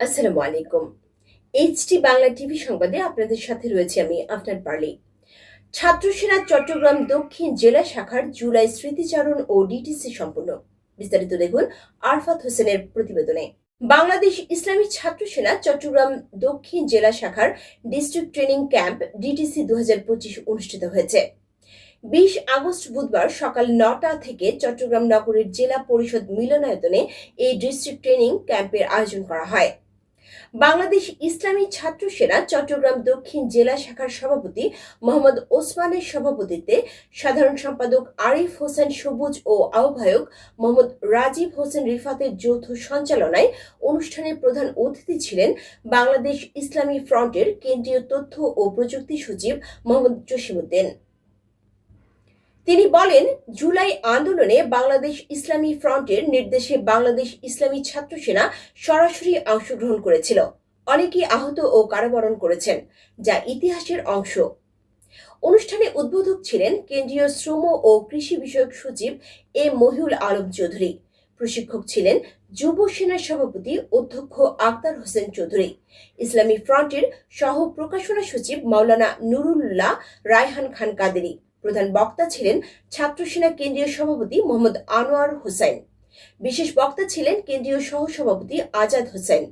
আসসালামু আলাইকুম। HT Bangla TV সংবাদে আপনাদের সাথে রয়েছে আমি আফনান পার্লি। ছাত্র সেনা চট্টগ্রাম দক্ষিণ জেলা শাখার জুলাই স্মৃতিচারণ ও ডিটিসি সম্পূর্ণ বিস্তারিত দেখুন আরফাত হোসেনের প্রতিবেদনে। বাংলাদেশ ইসলামী ছাত্র সেনা চট্টগ্রাম দক্ষিণ জেলা শাখার ডিস্ট্রিক্ট ট্রেনিং ক্যাম্প ডিটিসি দু হাজার পঁচিশ অনুষ্ঠিত হয়েছে। বিশ আগস্ট বুধবার সকাল নটা থেকে চট্টগ্রাম নগরের জেলা পরিষদ মিলনায়তনে এই ডিস্ট্রিক্ট ট্রেনিং ক্যাম্পের আয়োজন করা হয়। বাংলাদেশ ইসলামী ছাত্র সেনা চট্টগ্রাম দক্ষিণ জেলা শাখার সভাপতি মোহাম্মদ ওসমানের সভাপতিত্বে সাধারণ সম্পাদক আরিফ হোসেন সবুজ ও আহ্বায়ক মোহাম্মদ রাজীব হোসেন রিফাতের যৌথ সঞ্চালনায় অনুষ্ঠানে প্রধান অতিথি ছিলেন বাংলাদেশ ইসলামী ফ্রন্টের কেন্দ্রীয় তথ্য ও প্রযুক্তি সচিব মোহাম্মদ জসিমউদ্দিন। তিনি বলেন, জুলাই আন্দোলনে বাংলাদেশ ইসলামী ফ্রন্টের নির্দেশে বাংলাদেশ ইসলামী ছাত্র সেনা সরাসরি অংশগ্রহণ করেছিল। অনেকেই আহত ও কারাবরণ করেছেন, যা ইতিহাসের অংশ। অনুষ্ঠানে উদ্বোধক ছিলেন কেন্দ্রীয় শ্রম ও কৃষি বিষয়ক সচিব এ মহিউল আলম চৌধুরী। প্রশিক্ষক ছিলেন যুব সেনা সভাপতি অধ্যক্ষ আক্তার হোসেন চৌধুরী। ইসলামী ফ্রন্টের সহ প্রকাশনা সচিব মাওলানা নুরুল্লাহ রায়হান খান কাদেরী। প্রধান বক্তা ছিলেন ছাত্র সেনা কেন্দ্রীয় সভাপতি মোহাম্মদ আনোয়ার হোসেন। বিশেষ বক্তা ছিলেন কেন্দ্রীয় সহসভাপতি আজাদ হোসেন।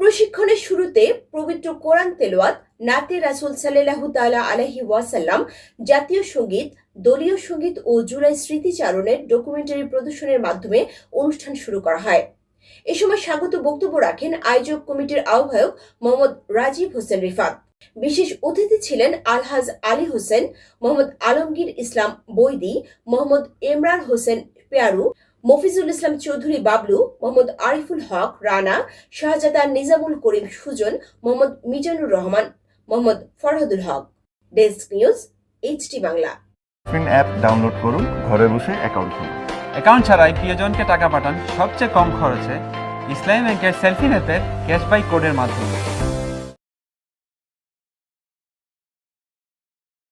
প্রশিক্ষণের শুরুতে পবিত্র কোরআন তেলোয়াত নাতে রাসুল সাল্লাহ তালা আলহি ওয়াসাল্লাম, জাতীয় সংগীত, দলীয় সংগীত ও জুলাই স্মৃতিচারণের ডকুমেন্টারি প্রদর্শনের মাধ্যমে অনুষ্ঠান শুরু করা হয়। এ সময় স্বাগত বক্তব্য রাখেন আয়োজক কমিটির আহ্বায়ক মোহাম্মদ রাজীব হোসেন রিফাত। বিশেষ অতিথি ছিলেন Alhaj Ali Hossain Mohammad Alamgir Islam Boidi Mohammad Imran Hossain Peyaru Mofizul Islam Chowdhury Bablu Mohammad Ariful Haque Rana Shahzada Nizamul Karim Sujon Mohammad Mizanur Rahman Mohammad Farhadul Haque. Desk news HT Bangla. App download করুন ঘরে বসে account খুলুন। Account ছাড়াই প্রিয়জনকে টাকা পাঠান সবচেয়ে কম খরচে ইসলামী ব্যাংকের সেলফি নেপের ক্যাশবাই কোডের মাধ্যমে।